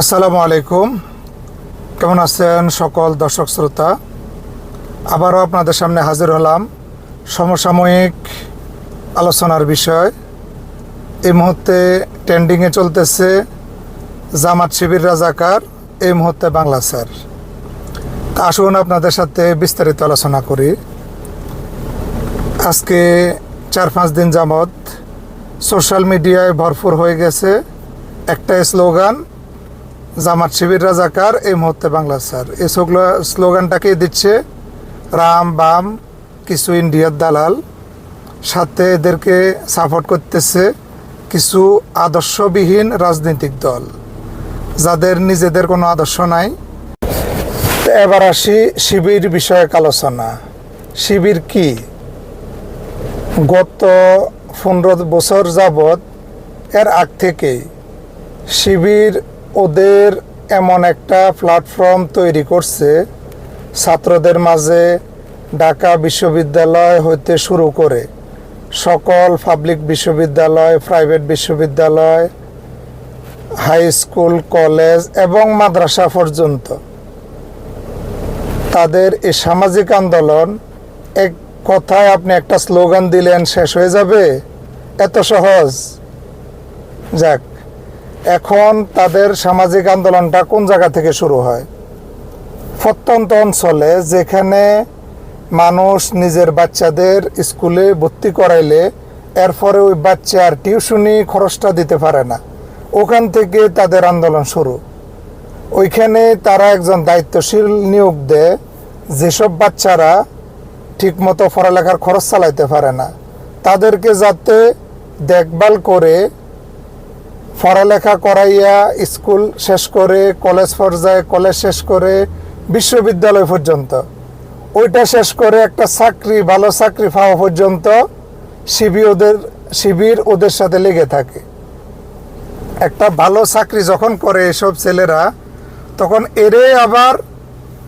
আসসালামু আলাইকুম। কেমন আছেন সকল দর্শক শ্রোতা? আবারও আপনাদের সামনে হাজির হলাম সমসাময়িক আলোচনার বিষয়। এই মুহূর্তে ট্রেন্ডিংয়ে চলতেছে জামাত শিবির রাজাকার, এই মুহূর্তে বাংলা স্যার। তা আসুন আপনাদের সাথে বিস্তারিত আলোচনা করি। আজকে চার পাঁচ দিন যাবৎ সোশ্যাল মিডিয়ায় ভরপুর হয়ে গেছে একটা স্লোগান জামাত শিবির রাজাকার এই মুহূর্তে বাংলা স্যার। এই স্লোগা- স্লোগানটাকে দিচ্ছে, রাম বাম কিছু ইন্ডিয়ার দালাল। সাথে এদেরকে সাপোর্ট করতেছে কিছু আদর্শবিহীন রাজনৈতিক দল। যাদের নিজেদের কোনো আদর্শ নাই। এবার আসি শিবির বিষয়ক আলোচনা। শিবির কি? গত পনেরো বছর যাবৎ এর আগ থেকেই শিবির ওদের এমন একটা প্ল্যাটফর্ম তৈরি করছে। ছাত্রদের মাঝে ঢাকা বিশ্ববিদ্যালয় হইতে শুরু করে সকল পাবলিক বিশ্ববিদ্যালয় প্রাইভেট বিশ্ববিদ্যালয় হাই স্কুল কলেজ এবং মাদ্রাসা পর্যন্ত। তাদের এই সামাজিক আন্দোলন এক কথায় আপনি একটা স্লোগান দিলেন, শেষ হয়ে যাবে? এত সহজ। যাক। এখন তাদের সামাজিক আন্দোলনটা কোন জায়গা থেকে শুরু হয়? প্রত্যন্ত অঞ্চলে যেখানে মানুষ নিজের বাচ্চাদের স্কুলে ভর্তি করাইলে এরপরে ওই বাচ্চার টিউশনি খরচটা দিতে পারে না। ওখান থেকে তাদের আন্দোলন শুরু। ওইখানে তারা একজন দায়িত্বশীল নিয়োগ দেয়। যেসব বাচ্চারা ঠিকমতো পড়ালেখার খরচ চালাইতে পারে না, তাদেরকে যাতে দেখভাল করে পড়ালেখা করাইয়া স্কুল শেষ করে, কলেজ পর্যায়ে কলেজ শেষ করে বিশ্ববিদ্যালয় পর্যন্ত। ওইটা শেষ করে একটা চাকরি, ভালো চাকরি পাওয়া পর্যন্ত শিবির ওদের শিবির ওদের সাথে লেগে থাকে। একটা ভালো চাকরি যখন করে এসব ছেলেরা, তখন এরে আবার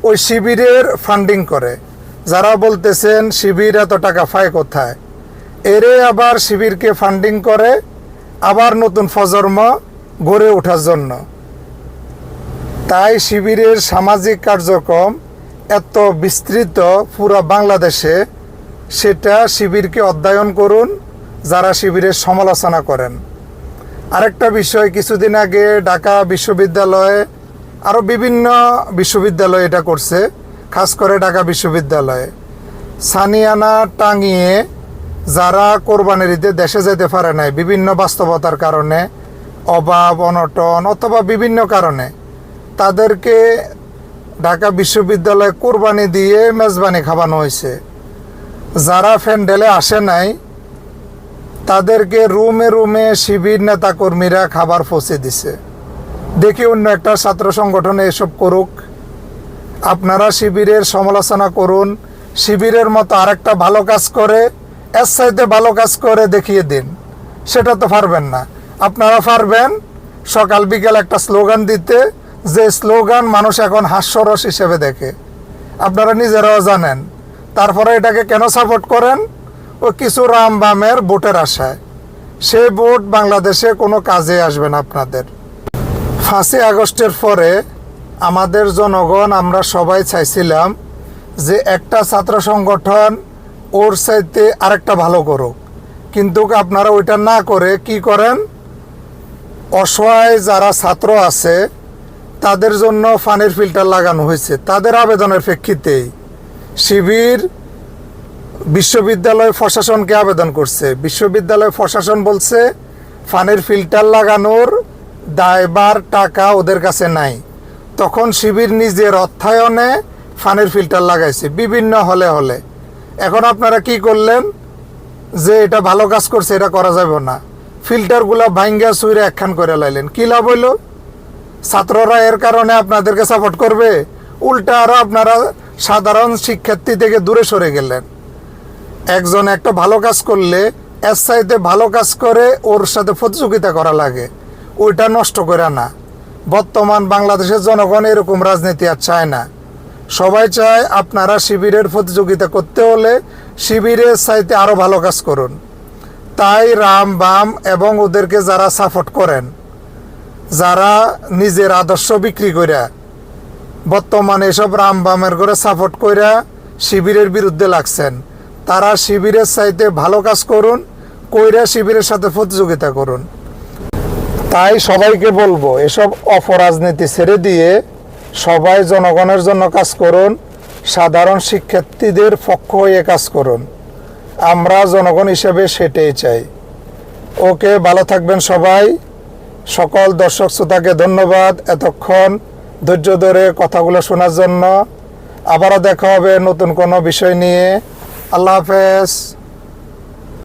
ওই শিবিরের ফান্ডিং করে। যারা বলতেছেন, শিবির এত টাকা পায় কোথায়? এরে আবার শিবিরকে ফান্ডিং করে আবার নতুন প্রজন্ম গড়ে ওঠার জন্য। তাই শিবিরের সামাজিক কার্যক্রম এত বিস্তৃত পুরো বাংলাদেশে, সেটা শিবিরকে অধ্যয়ন করুন, যারা শিবিরের সমালোচনা করেন। আরেকটা বিষয়, কিছুদিন আগে ঢাকা বিশ্ববিদ্যালয়ে আরও বিভিন্ন বিশ্ববিদ্যালয় এটা করছে, খাস করে ঢাকা বিশ্ববিদ্যালয়ে। সানিয়ানা টাঙিয়ে যারা কোরবানির ঈদে দেশে যেতে পারে নাই, বিভিন্ন বাস্তবতার কারণে, অভাব, অনটন অথবা বিভিন্ন কারণে, তাদেরকে ঢাকা বিশ্ববিদ্যালয়ে কোরবানি দিয়ে মেজবানি খাওয়ানো হয়েছে। যারা ফ্যান্ডেলে আসে নাই, তাদেরকে রুমে রুমে শিবির নেতাকর্মীরা খাবার পৌঁছে দিছে। দেখি অন্য একটা ছাত্র সংগঠনে এসব করুক। আপনারা শিবিরের সমালোচনা করুন, শিবিরের মতো আরেকটা ভালো কাজ করে এর সাইতে ভালো কাজ করে দেখিয়ে দিন। সেটা তো পারবেন না। আপনারা পারবেন সকাল বিকাল একটা স্লোগান দিতে, যে স্লোগান মানুষ এখন হাস্যরস হিসেবে দেখে। আপনারা নিজেরাও জানেন। তারপরে এটাকে কেন সাপোর্ট করেন? ও কিছু রাম বামের ভোটের আশায়। সেই ভোট বাংলাদেশে কোনো কাজে আসবে না আপনাদের। ফাঁসি আগস্টের পরে আমাদের জনগণ, আমরা সবাই চাইছিলাম যে একটা ছাত্র সংগঠন ওর চাইতে আরেকটা ভালো করুক। কিন্তু আপনারা ওইটা না করে কি করেন? অসহায় যারা ছাত্র আছে, তাদের জন্য পানির ফিল্টার লাগানো হয়েছে। তাদের আবেদনের প্রেক্ষিতেই শিবির বিশ্ববিদ্যালয় প্রশাসনকে আবেদন করছে। বিশ্ববিদ্যালয় প্রশাসন বলছে পানির ফিল্টার লাগানোর দায়বার টাকা ওদের কাছে নাই। তখন শিবির নিজের অর্থায়নে পানির ফিল্টার লাগাইছে, বিভিন্ন হলে হলে। এখন আপনারা কি করলেন? যে এটা ভালো কাজ করছে, এটা করা যাবে না। ফিল্টারগুলা ভাঙ্গা সুইরে একখান করে লাইলেন। কি লাভ হইল? ছাত্ররা এর কারণে আপনাদেরকে সাপোর্ট করবে? উল্টা আরও আপনারা সাধারণ শিক্ষার্থী থেকে দূরে সরে গেলেন। একজন একটা ভালো কাজ করলে, এর সাইতে ভালো কাজ করে, ওর সাথে প্রতিযোগিতা করা লাগে। ওইটা নষ্ট করে না। বর্তমান বাংলাদেশের জনগণ এরকম রাজনীতি আর চায় না। সবাই চায় আপনারা শিবিরের প্রতিযোগিতা করতে হলে শিবিরের চাইতে আরও ভালো কাজ করুন। তাই রাম, বাম এবং ওদেরকে যারা সাপোর্ট করেন, যারা নিজের আদর্শ বিক্রি কইরা, বর্তমানে এসব রাম, বামের করে সাপোর্ট কইরা শিবিরের বিরুদ্ধে লাগছেন, তারা শিবিরের চাইতে ভালো কাজ করুন, কইরা শিবিরের সাথে প্রতিযোগিতা করুন। তাই সবাইকে বলব, এসব অপরাজনীতি ছেড়ে দিয়ে সবাই জনগণের জন্য কাজ করুন, সাধারণ শিক্ষার্থীদের পক্ষ হয়ে কাজ করুন। আমরা জনগণ হিসেবে সেটাই চাই। ওকে, ভালো থাকবেন সবাই। সকল দর্শক শ্রোতাকে ধন্যবাদ এতক্ষণ ধৈর্য ধরে কথাগুলো শোনার জন্য। আবারও দেখা হবে নতুন কোনো বিষয় নিয়ে। আল্লাহ হাফেজ।